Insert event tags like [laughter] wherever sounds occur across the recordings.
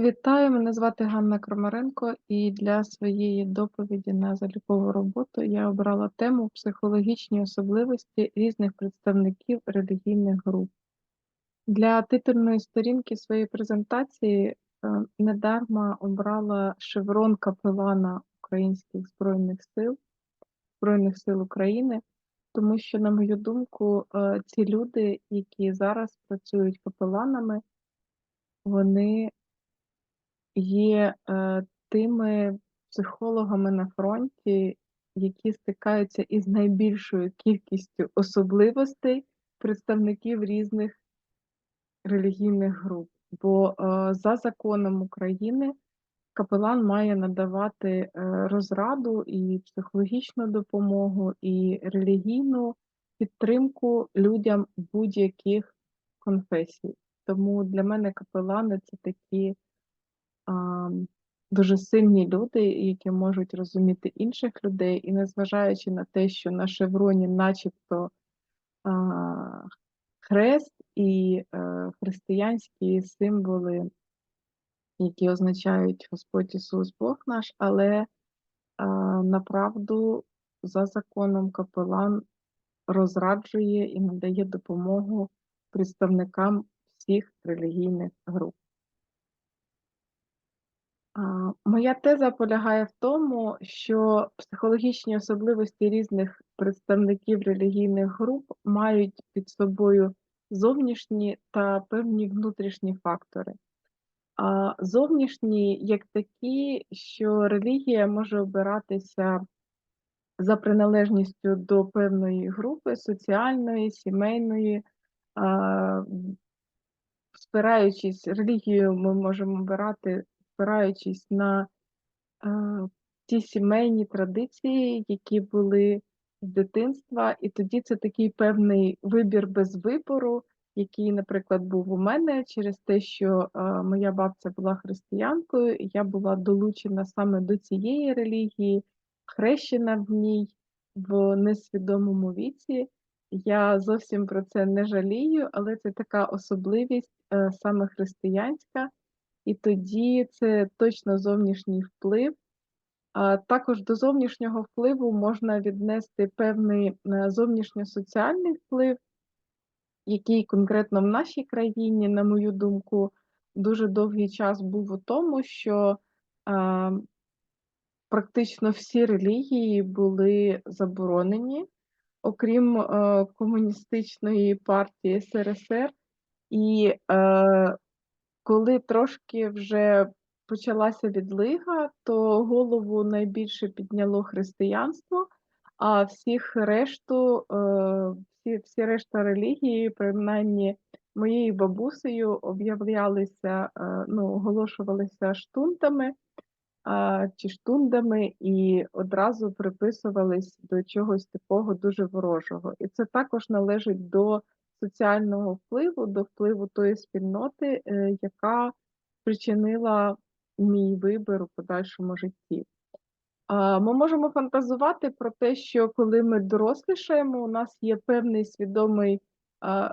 Вітаю, мене звати Ганна Крамаренко, і для своєї доповіді на залікову роботу я обрала тему психологічні особливості різних представників релігійних груп. Для титульної сторінки своєї презентації е, недарма обрала шеврон капелана Українських Збройних сил, Збройних сил України, тому що, на мою думку, е, ці люди, які зараз працюють капеланами, вони є е, тими психологами на фронті, які стикаються із найбільшою кількістю особливостей представників різних релігійних груп. Бо е, за законом України капелан має надавати е, розраду і психологічну допомогу, і релігійну підтримку людям будь-яких конфесій. Тому для мене капелани це такі дуже сильні люди, які можуть розуміти інших людей, і незважаючи на те, що на шевроні, начебто хрест і е, християнські символи, які означають Господь Ісус Бог наш, але направду за законом капелан розраджує і надає допомогу представникам всіх релігійних груп. Моя теза полягає в тому, що психологічні особливості різних представників релігійних груп мають під собою зовнішні та певні внутрішні фактори. А зовнішні як такі, що релігія може обиратися за приналежністю до певної групи соціальної, сімейної, а, спираючись релігію, ми можемо обирати спираючись на е, ті сімейні традиції, які були з дитинства, і тоді це такий певний вибір без вибору, який, наприклад, був у мене через те, що е, моя бабця була християнкою, і я була долучена саме до цієї релігії, хрещена в ній в несвідомому віці. Я зовсім про це не жалію, але це така особливість е, саме християнська. І тоді це точно зовнішній вплив. А також до зовнішнього впливу можна віднести певний е, зовнішньосоціальний вплив, який конкретно в нашій країні, на мою думку, дуже довгий час був у тому, що а, практично всі релігії були заборонені, окрім а, е, комуністичної партії СРСР. І е, коли трошки вже почалася відлига, то голову найбільше підняло християнство, а всіх решту, е, всі всі решта релігії, принаймні моєю бабусею, об'являлися, е, ну, оголошувалися штунтами чи штундами і одразу приписувались до чогось такого дуже ворожого. І це також належить до соціального впливу, до впливу тої спільноти, е, яка спричинила мій вибір у подальшому житті. Ми можемо фантазувати про те, що коли ми дорослішаємо, у нас є певний свідомий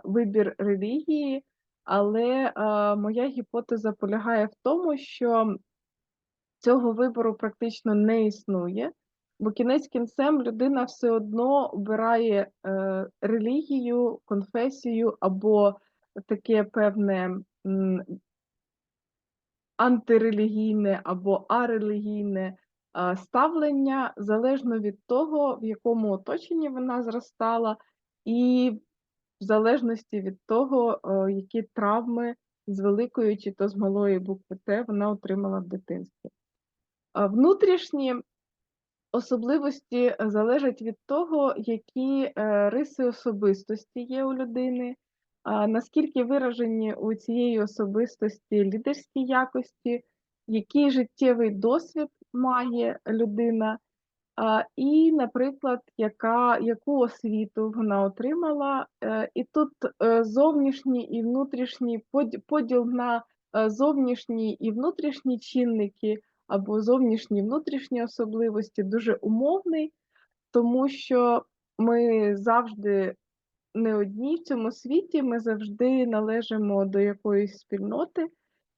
вибір релігії, але моя гіпотеза полягає в тому, що цього вибору практично не існує. Бо кінець кінцем людина все одно обирає е, релігію, конфесію або таке певне м, антирелігійне або арелігійне е, ставлення залежно від того, в якому оточенні вона зростала, і в залежності від того, е, які травми з великої чи то з малої букви Т вона отримала в дитинстві. Внутрішні особливості е, залежать від того, які е, риси особистості є у людини, наскільки виражені у цієї особистості лідерські якості, який життєвий досвід має людина, і, наприклад, яка, яку освіту вона отримала. Е, і тут зовнішні і внутрішні поділ на зовнішні і внутрішні чинники або зовнішні внутрішні особливості дуже умовний, тому що ми завжди не одні в цьому світі, ми завжди належимо до якоїсь спільноти,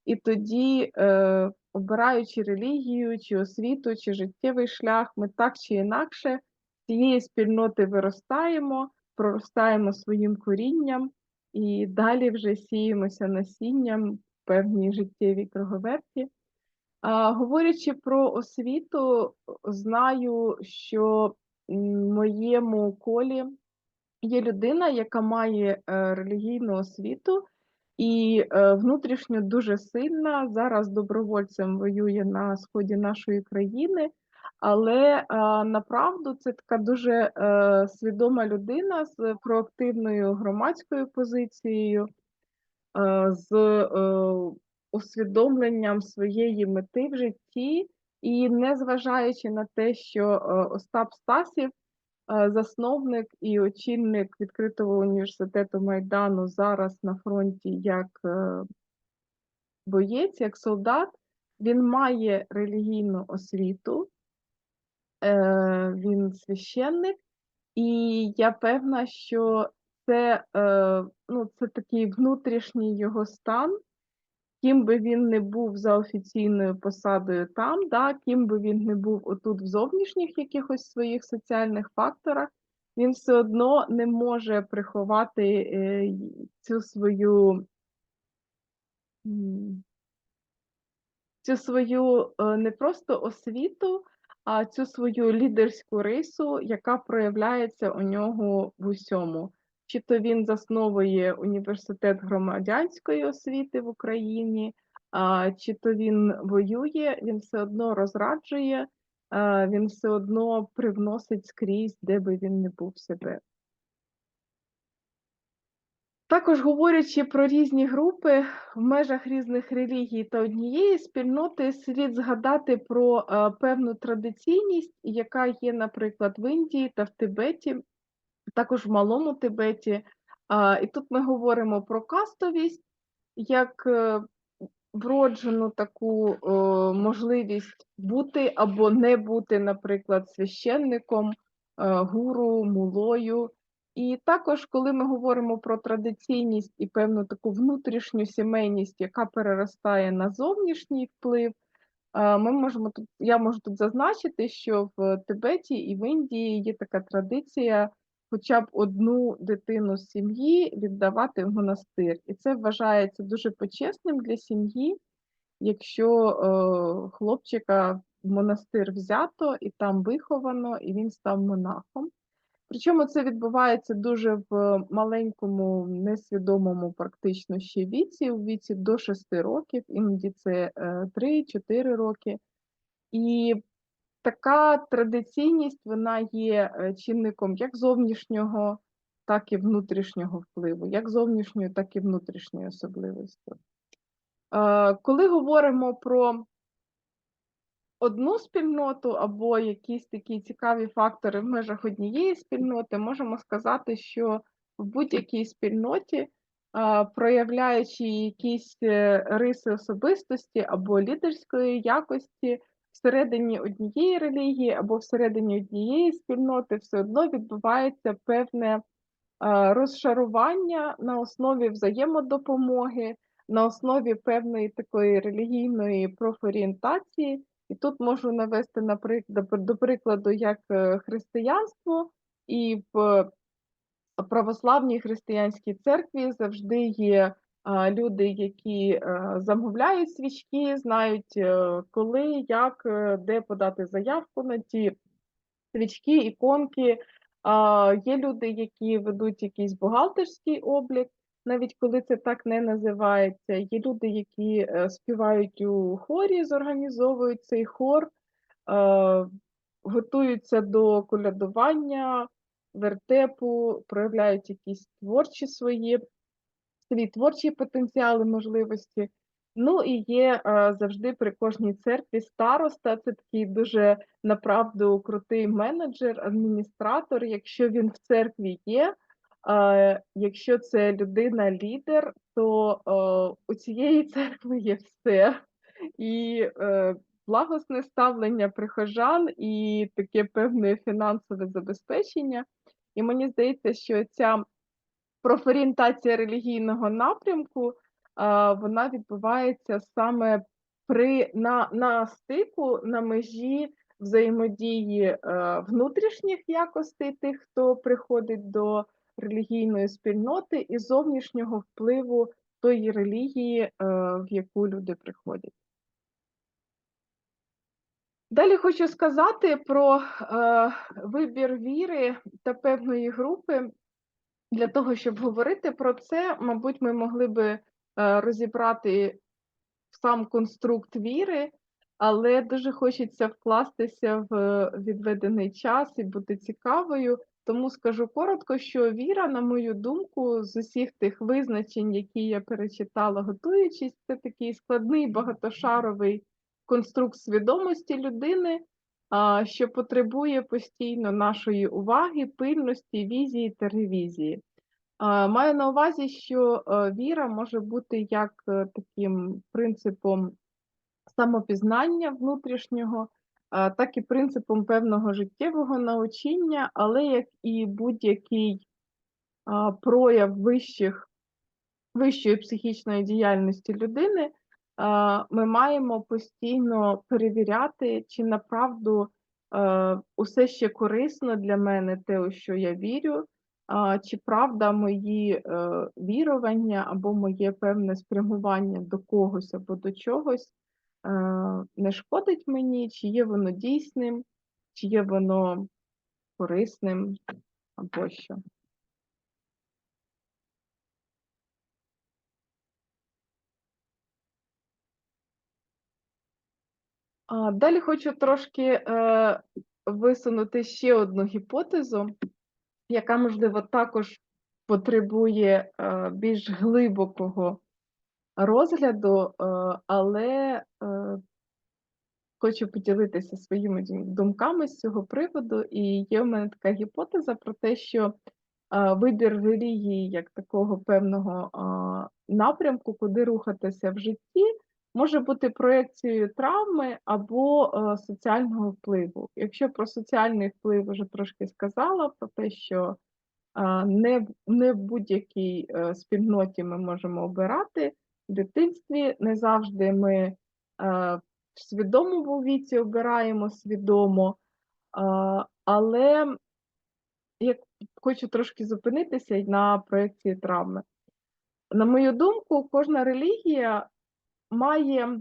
і тоді, е, обираючи релігію, чи освіту, чи життєвий шлях, ми так чи інакше цієї спільноти виростаємо, проростаємо своїм корінням і далі вже сіємося насінням певній життєвій круговерті. Говорячи про освіту, знаю, що в моєму колі є людина, яка має, е, релігійну освіту і, е, внутрішньо дуже сильна. Зараз добровольцем воює на сході нашої країни, але, направду це така дуже, е, свідома людина з проактивною громадською позицією, з, усвідомленням своєї мети в житті. І незважаючи на те, що, е, Остап Стасів, е, засновник і очільник відкритого університету Майдану, зараз на фронті як, е боєць, як солдат, він має релігійну освіту. Він священник, і я певна, що це, ну, це такий внутрішній його стан. Ким би він не був за офіційною посадою там, да, ким би він не був отут в зовнішніх якихось своїх соціальних факторах, він все одно не може приховати, е, цю свою цю свою, е, не просто освіту, а цю свою лідерську рису, яка проявляється у нього в усьому. Чи то він засновує університет громадянської освіти в Україні, чи то він воює, він все одно розраджує, він все одно привносить скрізь, де би він не був себе. Також говорячи про різні групи в межах різних релігій та однієї спільноти, слід згадати про, певну традиційність, яка є, наприклад, в Індії та в Тибеті, також в Малому Тибеті. І тут ми говоримо про кастовість як, е, вроджену таку, е, можливість бути або не бути, наприклад, священником, е, гуру, мулою. І також, коли ми говоримо про традиційність і певну таку внутрішню сімейність, яка переростає на зовнішній вплив, ми можемо тут я можу тут зазначити, що в Тибеті і в Індії є така традиція хоча б одну дитину з сім'ї віддавати в монастир. І це вважається дуже почесним для сім'ї, якщо, е, хлопчика в монастир взято і там виховано, і він став монахом. Причому це відбувається дуже в маленькому, несвідомому практично ще віці, у віці до 6 років, іноді це, е, 3-4 роки. І така традиційність, вона є, е, чинником як зовнішнього, так і внутрішнього впливу, як зовнішньої, так і внутрішньої особливості. Е, коли говоримо про одну спільноту або якісь такі цікаві фактори в межах однієї спільноти, можемо сказати, що в будь-якій спільноті, проявляючи якісь, е, риси особистості або лідерської якості всередині однієї релігії або всередині однієї спільноти, все одно відбувається певне, розшарування на основі взаємодопомоги, на основі певної такої релігійної профорієнтації. І тут можу навести до прикладу, як, е, християнство, і в православній християнській церкві завжди є, люди, які, е, замовляють свічки, знають, е, коли, як, е, де подати заявку на ті свічки, іконки. Є люди, які ведуть якийсь бухгалтерський облік, навіть коли це так не називається. Є люди, які, співають у хорі, зорганізовують цей хор, готуються до колядування, вертепу, проявляють якісь творчі свої свій творчий потенціал і можливості. Ну і є, е, завжди при кожній церкві староста, це такий дуже направду крутий менеджер, адміністратор. Якщо він в церкві є, е, якщо це людина-лідер, то, е, у цієї церкви є все. І, е, благосне ставлення прихожан, і таке певне фінансове забезпечення. І мені здається, що ця профорієнтація релігійного напрямку, вона відбувається саме при на на стику, на межі взаємодії, е, внутрішніх якостей тих, хто приходить до релігійної спільноти, і зовнішнього впливу тої релігії, е, в яку люди приходять. Далі хочу сказати про е, вибір віри та певної групи. Для того, щоб говорити про це, мабуть, ми могли би е, розібрати сам конструкт віри, але дуже хочеться вкластися в відведений час і бути цікавою. Тому скажу коротко, що віра, на мою думку, з усіх тих визначень, які я перечитала, готуючись, це такий складний багатошаровий конструкт свідомості людини, що потребує постійно нашої уваги, пильності, візії та ревізії. Маю на увазі, що е, віра може бути як е, таким принципом самопізнання внутрішнього, так і принципом певного життєвого научення, але як і будь-який прояв вищих, вищої психічної діяльності людини, ми маємо постійно перевіряти, чи направду усе ще корисно для мене те, у що я вірю, чи правда мої е, вірування або моє певне спрямування до когось або до чогось е, не шкодить мені, чи є воно дійсним, чи є воно корисним або що. Далі хочу трошки е, висунути ще одну гіпотезу, яка, можливо, також потребує е, більш глибокого розгляду, е, але хочу поділитися своїми думками з цього приводу. І є в мене така гіпотеза про те, що вибір релігії як такого певного напрямку, куди рухатися в житті може бути проекцією травми або е, соціального впливу. Якщо про соціальний вплив вже трошки сказала, про те, що е, не не в будь-якій е, спільноті ми можемо обирати в дитинстві, не завжди ми е, в свідомому віці обираємо свідомо, е, але я хочу трошки зупинитися на проекції травми. На мою думку, кожна релігія має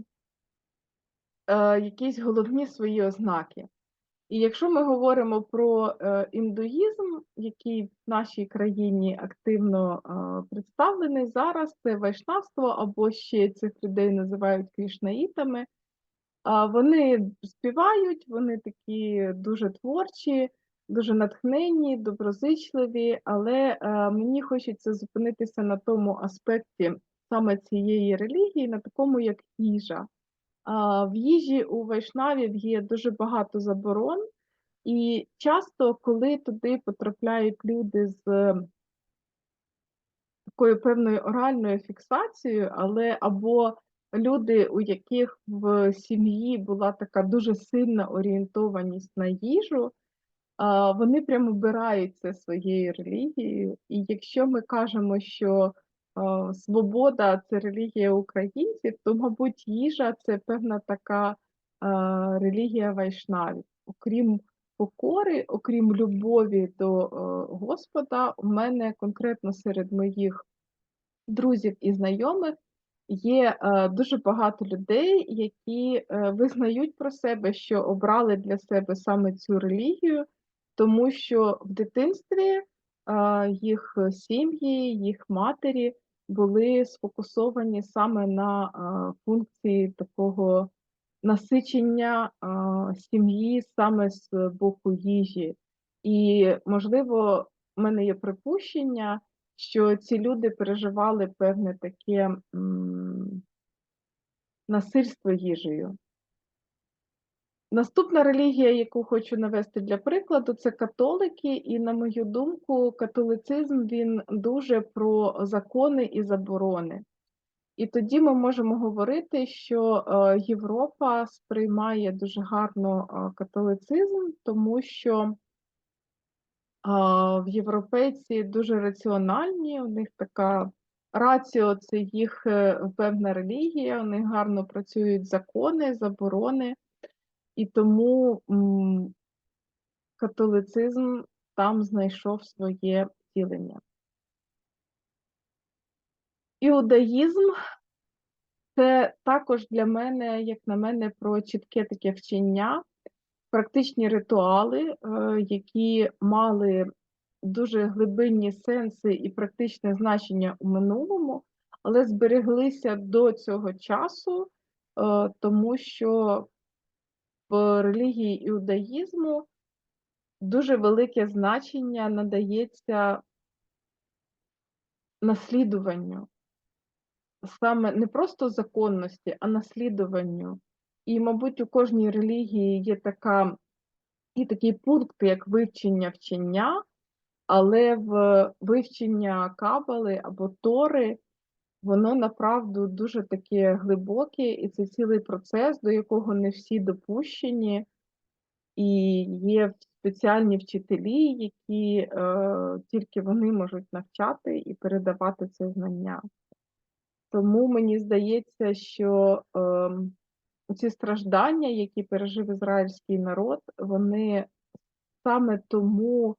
е, якісь головні свої ознаки. І якщо ми говоримо про е, індуїзм, який в нашій країні активно е, представлений зараз, це вайшнавство, або ще цих людей називають крішнаїтами, вони співають, вони такі дуже творчі, дуже натхненні, доброзичливі, але е, мені хочеться зупинитися на тому аспекті саме цієї релігії на такому, як їжа. В їжі у вайшнавів є дуже багато заборон, і часто, коли туди потрапляють люди з такою певною оральною фіксацією, але або люди, у яких в сім'ї була така дуже сильна орієнтованість на їжу, вони прямо обираються своєю релігією. І якщо ми кажемо, що свобода це релігія українців, то, мабуть, їжа це певна така релігія вайшнавів. Окрім покори, окрім любові до Господа, у мене конкретно серед моїх друзів і знайомих є дуже багато людей, які е, визнають про себе, що обрали для себе саме цю релігію, тому що в дитинстві їх сім'ї, їх матері були сфокусовані саме на функції такого насичення сім'ї саме з боку їжі. І, можливо, в мене є припущення, що ці люди переживали певне таке насильство їжею. Наступна релігія, яку хочу навести для прикладу, це католики, і, на мою думку, католицизм він дуже про закони і заборони. І тоді ми можемо говорити, що е, Європа сприймає дуже гарно е, католицизм, тому що е, в європейці дуже раціональні, у них така раціо це їх певна релігія, них гарно працюють закони, заборони, і тому католицизм там знайшов своє втілення. Іудаїзм це також для мене, як на мене, про чітке таке вчення, практичні ритуали, е, які мали дуже глибинні сенси і практичне значення у минулому, але збереглися до цього часу, е, тому що в релігії іудаїзму дуже велике значення надається наслідуванню, саме не просто законності, а наслідуванню. І, мабуть, у кожній релігії є така, є такий пункт, як вивчення вчення, але в вивчення кабали або тори, воно направду дуже таке глибоке, і це цілий процес, до якого не всі допущені, і є спеціальні вчителі, які е, тільки вони можуть навчати і передавати це знання. Тому мені здається, що е, ці страждання, які пережив ізраїльський народ, вони саме тому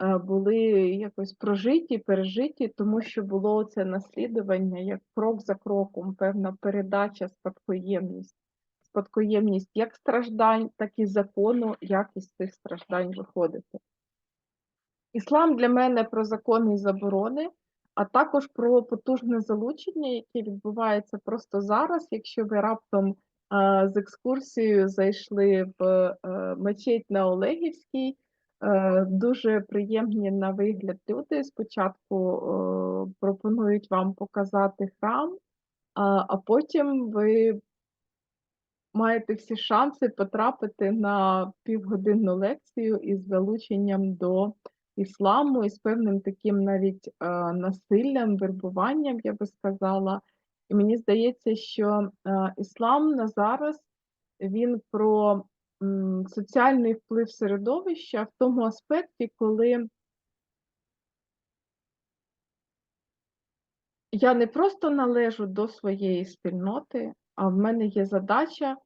були якось прожиті, пережиті, тому що було це наслідування як крок за кроком, певна передача, спадкоємність, спадкоємність як страждань, так і закону, як із цих страждань виходити. Іслам для мене про закони і заборони, а також про потужне залучення, яке відбувається просто зараз, якщо ви раптом з екскурсією зайшли в е, мечеть на Олегівській. Е, дуже приємні на вигляд люди. Спочатку е, пропонують вам показати храм, а потім ви маєте всі шанси потрапити на півгодинну лекцію із залученням до ісламу, і з певним таким навіть насиллям, вербуванням, я би сказала. І мені здається, що е, іслам на зараз він про соціальний вплив середовища в тому аспекті, коли я не просто належу до своєї спільноти, а в мене є задача е,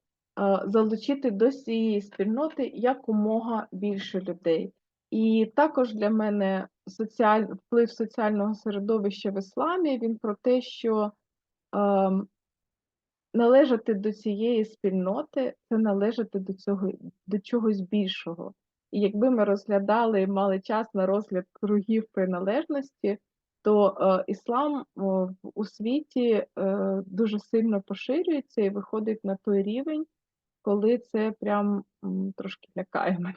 залучити до цієї спільноти якомога більше людей. І також для мене соціаль... вплив соціального середовища в ісламі він про те, що Ем, належати до цієї спільноти це належати до цього до чогось більшого. І якби ми розглядали, і мали час на розгляд кругів приналежності, то е, іслам е, у світі е, дуже сильно поширюється і виходить на той рівень, коли це прям м, трошки лякає мене.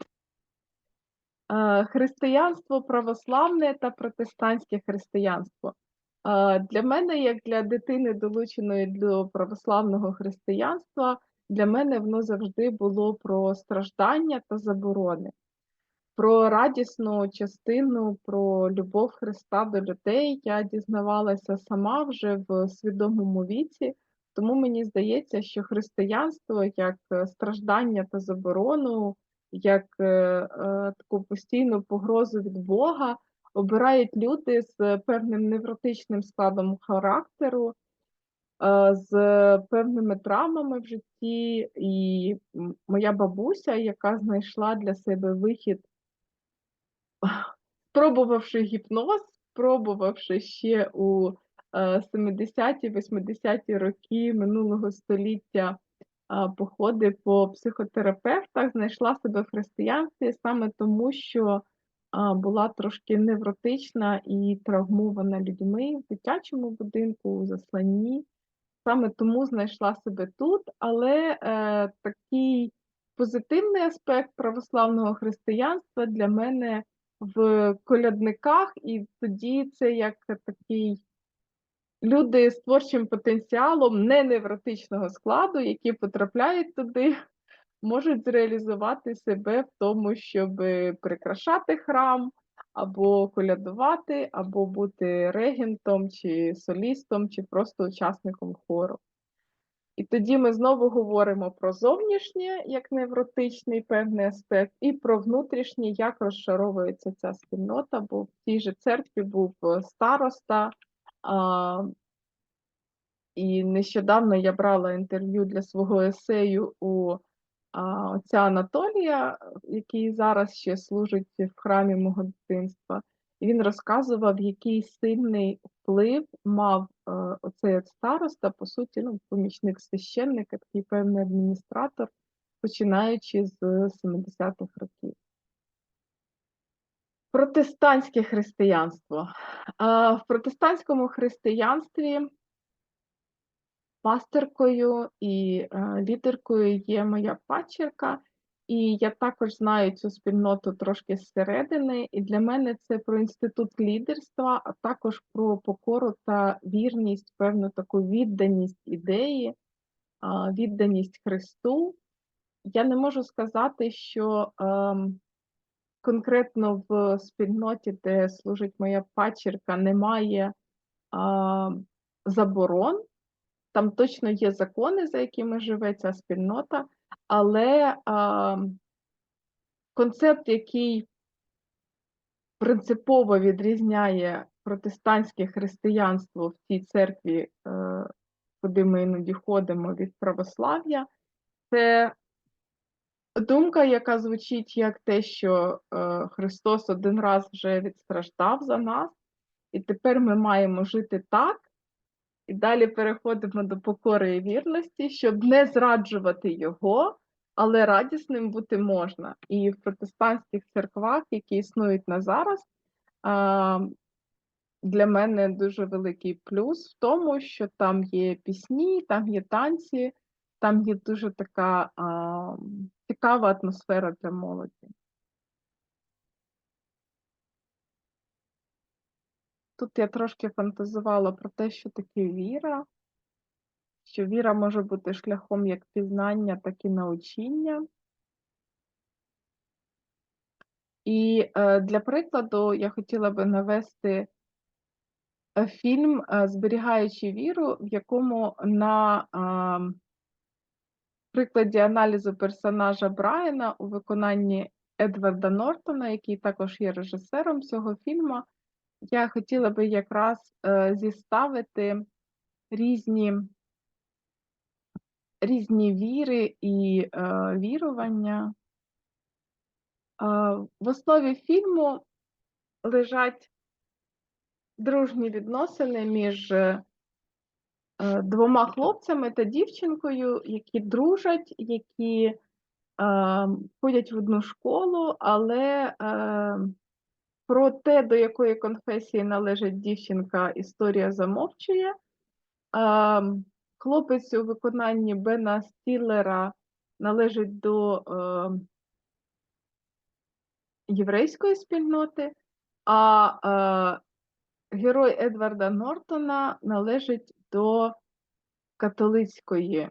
Е, християнство православне та протестантське християнство. Для мене, як для дитини, долученої до православного християнства, для мене воно завжди було про страждання та заборони, про радісну частину, про любов Христа до людей. Я дізнавалася сама вже в свідомому віці, тому мені здається, що християнство як страждання та заборону, як е, е, таку постійну погрозу від Бога обирають люди з певним невротичним складом характеру, е, з певними травмами в житті, і моя бабуся, яка знайшла для себе вихід, [laughs] спробувавши гіпноз, спробувавши ще у 70-80-ті е, роки минулого століття походи по психотерапевтах, знайшла себе в християнстві саме тому, що була трошки невротична і травмована людьми в дитячому будинку, у засланні. Саме тому знайшла себе тут, але е, такий позитивний аспект православного християнства для мене в колядниках, і тоді це як такий люди з творчим потенціалом не невротичного складу, які потрапляють туди можуть зреалізувати себе в тому, щоб прикрашати храм, або колядувати, або бути регентом, чи солістом, чи просто учасником хору. І тоді ми знову говоримо про зовнішнє як невротичний певний аспект, і про внутрішнє, як розшаровується ця спільнота, бо в тій же церкві був староста, А, і нещодавно я брала інтерв'ю для свого есею у а, отця Анатолія, який зараз ще служить в храмі мого дитинства. Він розказував, який сильний вплив мав е, оцей староста, по суті, ну, помічник священника, такий певний адміністратор, починаючи з 70-х років. Протестантське християнство. В протестантському християнстві пасторкою і е, лідеркою є моя падчерка, і я також знаю цю спільноту трошки зсередини. І для мене це про інститут лідерства, а також про покору та вірність, певну таку відданість ідеї, відданість Христу. Я не можу сказати, що ем, конкретно в спільноті, де служить моя падчерка, немає заборон. Там точно є закони, за якими живе ця спільнота, але а, концепт, який принципово відрізняє протестантське християнство в тій церкві, е, куди ми іноді ходимо від православ'я, це думка, яка звучить як те, що е, Христос один раз вже відстраждав за нас, і тепер ми маємо жити так. І далі переходимо до покори і вірності, щоб не зраджувати його, але радісним бути можна. І в протестантських церквах, які існують на зараз, для мене дуже великий плюс в тому, що там є пісні, там є танці, там є дуже така цікава атмосфера для молоді. Тут я трошки фантазувала про те, що таке віра, що віра може бути шляхом як пізнання, так і научіння. І е, для прикладу я хотіла би навести е, фільм е, Зберігаючи віру, в якому на прикладі аналізу персонажа Брайана у виконанні Едварда Нортона, який також є режисером цього фільму, я хотіла би якраз е, зіставити різні різні віри і е, вірування. Е, в основі фільму лежать дружні відносини між е, двома хлопцями та дівчинкою, які дружать, які е, ходять в одну школу, але е, про те, до якої конфесії належить дівчинка, історія замовчує. Хлопець у виконанні Бена Стіллера належить до єврейської спільноти, а герой Едварда Нортона належить до католицької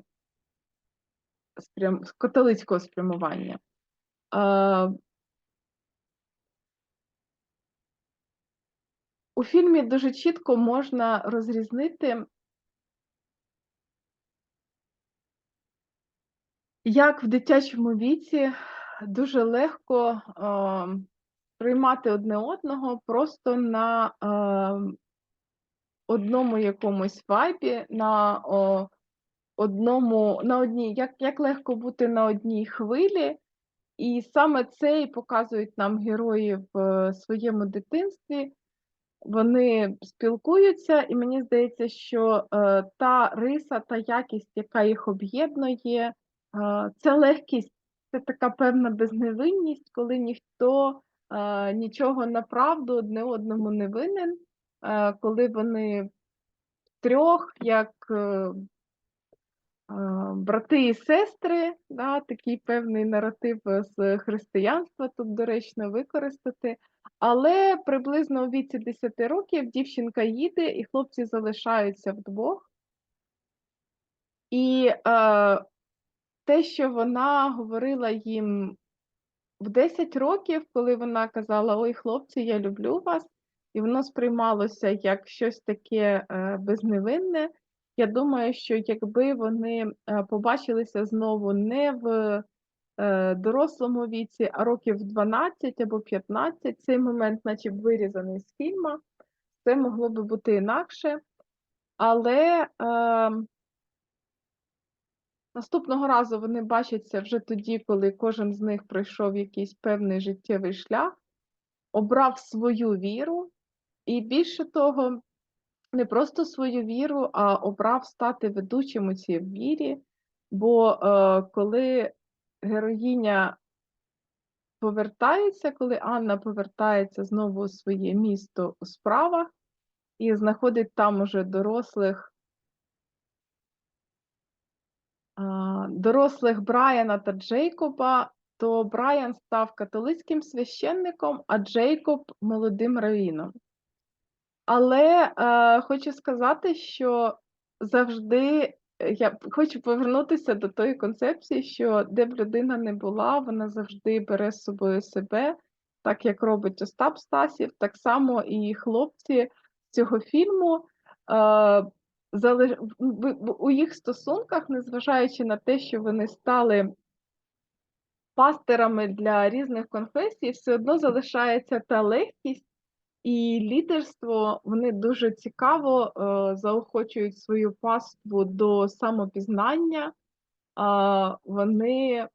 католицького спрямування. У фільмі дуже чітко можна розрізнити, як в дитячому віці дуже легко е, приймати одне одного просто на е, одному якомусь вайбі, на о, одному, на одній, як, як легко бути на одній хвилі. І саме це і показують нам герої в своєму дитинстві вони спілкуються, і мені здається, що е, та риса, та якість, яка їх об'єднує, е, це легкість, це така певна безневинність, коли ніхто е, нічого на правду одне одному не винен, е, коли вони трьох, як е, брати і сестри, да, такий певний наратив з християнства тут доречно використати. Але приблизно у віці 10 років дівчинка їде, і хлопці залишаються вдвох. І е, те, що вона говорила їм в 10 років, коли вона казала: Ой, хлопці, я люблю вас, і воно сприймалося як щось таке е, безневинне. Я думаю, що якби вони е, побачилися знову не в дорослому віці, а років 12 або 15, цей момент, наче вирізаний з фільму, все могло би бути інакше, але, ем наступного разу вони бачаться вже тоді, коли кожен з них пройшов якийсь певний життєвий шлях, обрав свою віру, і більше того, не просто свою віру, а обрав стати ведучим у цій вірі. Бо, е, коли героїня повертається, коли Анна повертається знову у своє місто у справах і знаходить там уже дорослих дорослих Брайана та Джейкоба, то Брайан став католицьким священником, а Джейкоб молодим равіном. Але е, хочу сказати, що завжди я хочу повернутися до тої концепції, що де б людина не була, вона завжди бере з собою себе, так як робить Остап Стасів, так само і хлопці цього фільму. Е, у їх стосунках, незважаючи на те, що вони стали пастерами для різних конфесій, все одно залишається та легкість і лідерство. Вони дуже цікаво е, заохочують свою паству до самопізнання, вони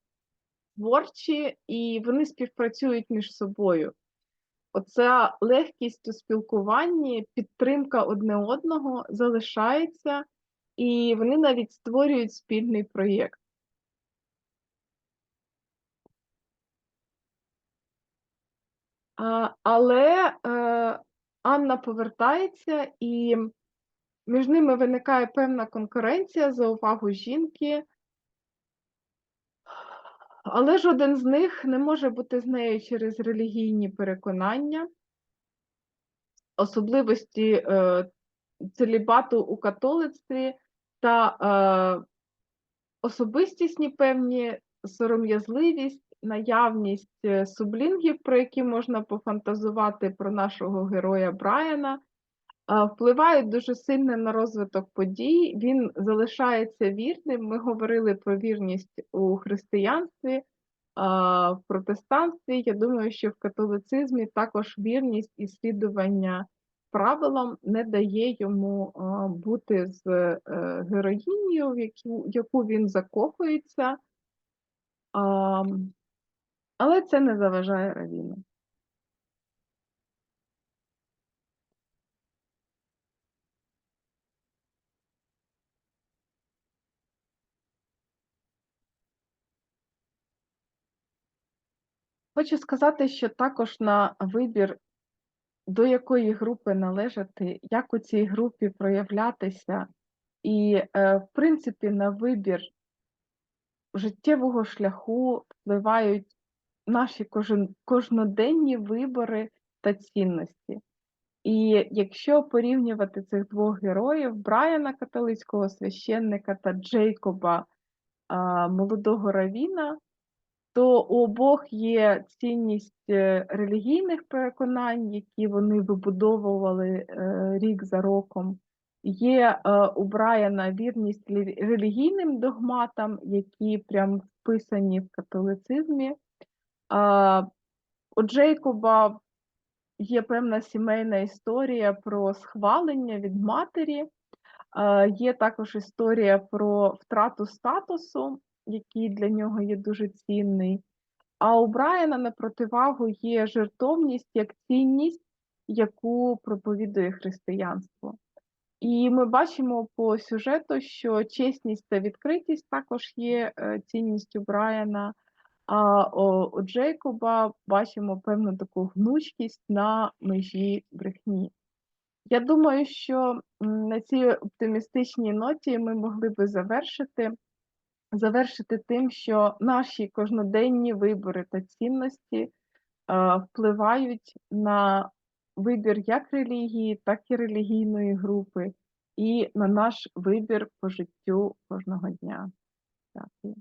творчі і вони співпрацюють між собою. Оця легкість у спілкуванні, підтримка одне одного залишається, і вони навіть створюють спільний проєкт. Але е, Анна повертається, і між ними виникає певна конкуренція за увагу жінки. Але жоден з них не може бути з нею через релігійні переконання, особливості е, целібату у католицтві та е, особистісні певні сором'язливість, наявність е, сублінгів, про які можна пофантазувати про нашого героя Брайана впливають дуже сильно на розвиток подій. Він залишається вірним. Ми говорили про вірність у християнстві, в протестантстві. Я думаю, що в католицизмі також вірність і слідування правилам не дає йому бути з е, героїнею, в яку, яку він закохується. Але це не заважає Равіну. Хочу сказати, що також на вибір, до якої групи належати, як у цій групі проявлятися, і, е, в принципі, на вибір життєвого шляху впливають наші кожен, кожноденні вибори та цінності. І якщо порівнювати цих двох героїв Брайана католицького священника та Джейкоба молодого Равіна, то у обох є цінність е, релігійних переконань, які вони вибудовували е, рік за роком. Є е, у Брайана вірність релігійним догматам, які прям вписані в католицизмі. У Джейкоба є певна сімейна історія про схвалення від матері, є також історія про втрату статусу який для нього є дуже цінний. А у Брайана на противагу є жертовність як цінність, яку проповідує християнство. І ми бачимо по сюжету, що чесність та відкритість також є е, цінністю Брайана, а у Джейкоба бачимо певну таку гнучкість на межі брехні. Я думаю, що на цій оптимістичній ноті ми могли би завершити завершити тим, що наші кожноденні вибори та цінності е, впливають на вибір як релігії, так і релігійної групи, і на наш вибір по життю кожного дня. Дякую.